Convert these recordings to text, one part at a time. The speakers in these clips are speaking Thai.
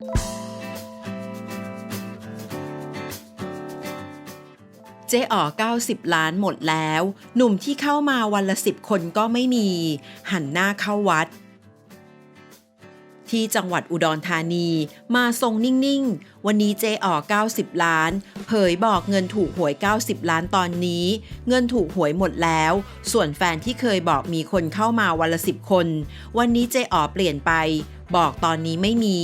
เจ๊อ๋อ90 ล้านหมดแล้ว หนุ่มที่เข้ามาวันละสิบคนก็ไม่มี หันหน้าเข้าวัด ที่จังหวัดอุดรธานีมาทรงนิ่ง ๆ วันนี้เจ๊อ๋อ90 ล้าน เผยบอกเงินถูกหวย 90 ล้านตอนนี้ เงินถูกหวยหมดแล้ว ส่วนแฟนที่เคยบอกมีคนเข้ามาวันละสิบคน วันนี้เจ๊อ๋อเปลี่ยนไป บอกตอนนี้ไม่มี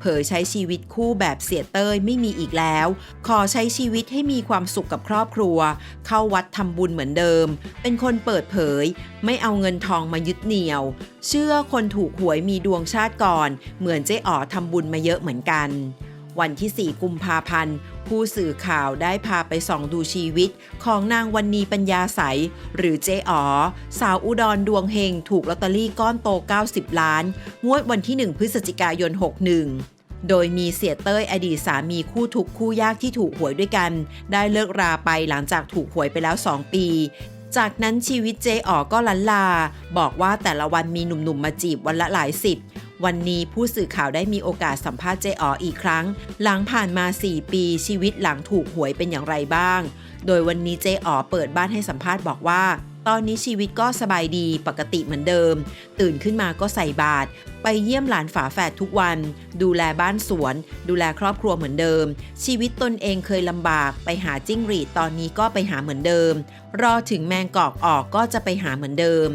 เผยใช้ชีวิตคู่แบบเสียเต้ยไม่มีอีกแล้ว ขอใช้ชีวิตให้มีความสุขกับครอบครัว เข้าวัดทำบุญเหมือนเดิม เป็นคนเปิดเผย ไม่เอาเงินทองมายึดเหนี่ยว เชื่อคนถูกหวยมีดวงชาติก่อน เหมือนเจ๊อ๋อทำบุญมาเยอะเหมือนกัน วันที่ 4 กุมภาพันธ์ ผู้สื่อข่าวได้พาไปส่องดูชีวิต ของนางวันนีปัญญาใส หรือเจ๊อ๋อ สาวอุดรดวงเฮงถูกลอตเตอรี่ก้อนโต 90 ล้าน งวดวันที่ 1 พฤศจิกายน 61โดยมีเสียเต้ยอดีตสามีคู่ทุกคู่ยากที่ถูกหวยด้วยกัน ได้เลิกราไปหลังจากถูกหวยไปแล้ว 2 ปี จากนั้นชีวิตเจ๊อ๋อก็ลันลา บอกว่าแต่ละวันมีหนุ่มๆมาจีบวันละหลายสิบ วันนี้ผู้สื่อข่าวได้มีโอกาสสัมภาษณ์เจอ๋ออีกครั้ง หลังผ่านมา 4 ปีชีวิตหลังถูกหวยเป็นอย่างไรบ้าง โดยวันนี้เจอ๋อเปิดบ้านให้สัมภาษณ์บอกว่าตอนนี้ชีวิตก็สบายดีปกติเหมือนเดิม ตื่นขึ้นมาก็ใส่บาตรไปเยี่ยมหลานฝาแฝดทุกวัน ดูแลบ้านสวน ดูแลครอบครัวเหมือนเดิม ชีวิตตนเองเคยลำบาก ไปหาจิ้งหรีดตอนนี้ก็ไปหาเหมือนเดิม รอถึงแมงกอกออกก็จะไปหาเหมือนเดิม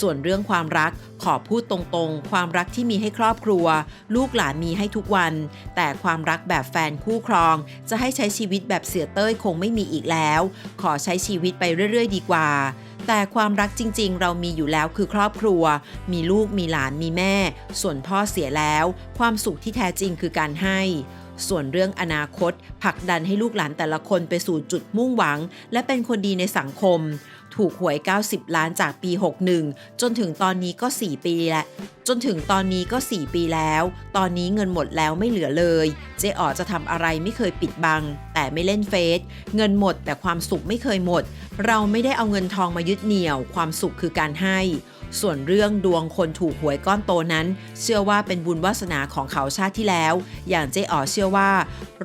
ส่วนเรื่องความรักขอพูดตรงๆ ความรักที่มีให้ครอบครัว ลูกหลานมีให้ทุกวัน แต่ความรักแบบแฟนคู่ครอง จะให้ใช้ชีวิตแบบเสียเต้ยคงไม่มีอีกแล้ว ขอใช้ชีวิตไปเรื่อย ๆ ดีกว่า แต่ความรักจริงๆ เรามีอยู่แล้วคือครอบครัว มีลูกมีหลานมีแม่ ส่วนพ่อเสียแล้ว ความสุขที่แท้จริงคือการให้ ส่วนเรื่องอนาคตผลักดันให้ลูกหลานแต่ละคนไปสู่จุดมุ่งหวัง และเป็นคนดีในสังคม ถูกหวย 90 ล้านจากปี 61 จนถึงตอนนี้ก็ 4 ปีแล้วจนถึงตอนนี้ก็ 4 ปีแล้ว ตอนนี้เงินหมดแล้วไม่เหลือเลย เจ๊อ๋อจะทำอะไรไม่เคยปิดบัง แต่ไม่เล่นเฟซ เงินหมดแต่ความสุขไม่เคยหมด เราไม่ได้เอาเงินทองมายึดเหนี่ยว ความสุขคือการให้ส่วนเรื่องดวงคนถูกหวยก้อนโตนั้น เชื่อว่าเป็นบุญวาสนาของเขาชาติที่แล้ว อย่างเจ๊อ๋อเชื่อว่า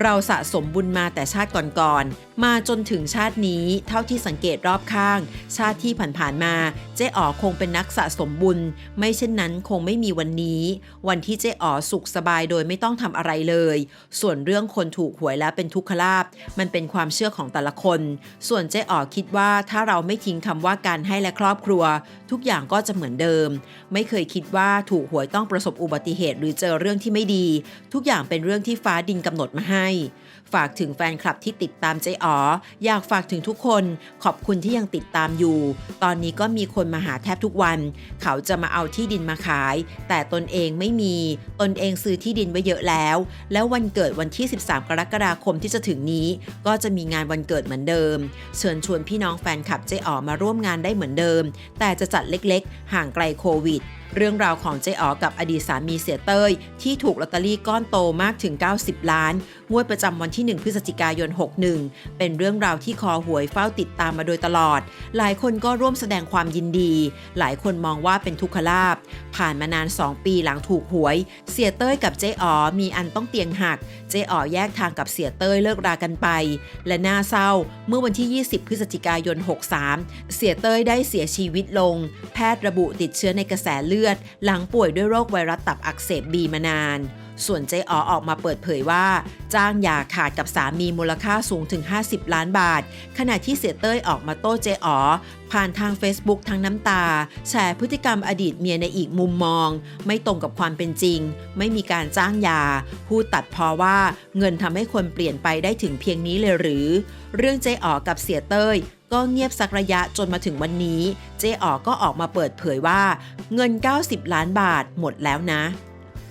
เราสะสมบุญมาแต่ชาติก่อนๆ มาจนถึงชาตินี้เท่าที่สังเกตรอบข้าง ชาติที่ผ่านๆมา เจ๊อ๋อคงเป็นนักสะสมบุญ ไม่เช่นนั้นคงไม่มีวันนี้ วันที่เจ๊อ๋อสุขสบายโดยไม่ต้องทำอะไรเลย ส่วนเรื่องคนถูกหวยแล้วเป็นทุกขลาบมันเป็นความเชื่อของแต่ละคน ส่วนเจ๊อ๋อคิดว่าถ้าเราไม่ทิ้งคำว่าการให้และครอบครัว ทุกอย่างก็จะเหมือนเดิม ไม่เคยคิดว่าถูกหวยต้องประสบอุบัติเหตุ หรือเจอเรื่องที่ไม่ดี ทุกอย่างเป็นเรื่องที่ฟ้าดินกำหนดมาให้ ฝากถึงแฟนคลับที่ติดตามเจ๊อ๋ออยากฝากถึงทุกคนขอบคุณที่ยังติดตามอยู่ ตอนนี้ก็มีคนมาหาแทบทุกวัน เขาจะมาเอาที่ดินมาขาย แต่ตนเองไม่มี ตนเองซื้อที่ดินไว้เยอะแล้ว แล้ววันเกิดวันที่ 13 กรกฎาคมที่จะถึงนี้ ก็จะมีงานวันเกิดเหมือนเดิม เชิญชวนพี่น้องแฟนคลับเจ๊อ๋อมาร่วมงานได้เหมือนเดิม แต่จะจัดเล็กๆ ห่างไกลโควิด เรื่องราวของเจ๊อ๋อกับอดีตสามีเสียเต้ย ที่ถูกลอตเตอรี่ก้อนโตมากถึง 90 ล้าน งวดประจำวันที่ 1 พฤศจิกายน 61 เป็นเรื่องราวที่คอหวยเฝ้าติดตามมาโดยตลอด หลายคนก็ร่วมแสดงความยินดี หลายคนมองว่าเป็นทุกขลาบ ผ่านมานาน 2 ปีหลังถูกหวย เสียเต้ยกับเจ๊อ๋อมีอันต้องเตียงหัก เจ๊อ๋อแยกทางกับเสียเต้ยเลิกรากันไป และน่าเศร้า เมื่อวันที่ 20 พฤศจิกายน 63 เสียเต้ยได้เสียชีวิตลง แพทย์ระบุติดเชื้อในกระแสเลือดลือด หลังป่วยด้วยโรคไวรัสตับอักเสบบีมานาน ส่วนเจ๊อ๋อออกมาเปิดเผยว่า จ้างยาขาดกับสามีมูลค่าสูงถึง 50 ล้านบาท ขณะที่เสียเต้ยออกมาโต้เจ๊อ๋อผ่านทาง Facebook ทั้งน้ำตา แชร์พฤติกรรมอดีตเมียในอีกมุมมอง ไม่ตรงกับความเป็นจริง ไม่มีการจ้างยา พูดตัดพอว่าเงินทำให้คนเปลี่ยนไปได้ถึงเพียงนี้เลยหรือ เรื่องเจ๊อ๋อกับเสียเต้ยก็เงียบสักระยะจนมาถึงวันนี้ เจ๊อ๋อก็ออกมาเปิดเผยว่า เงิน 90 ล้านบาทหมดแล้วนะ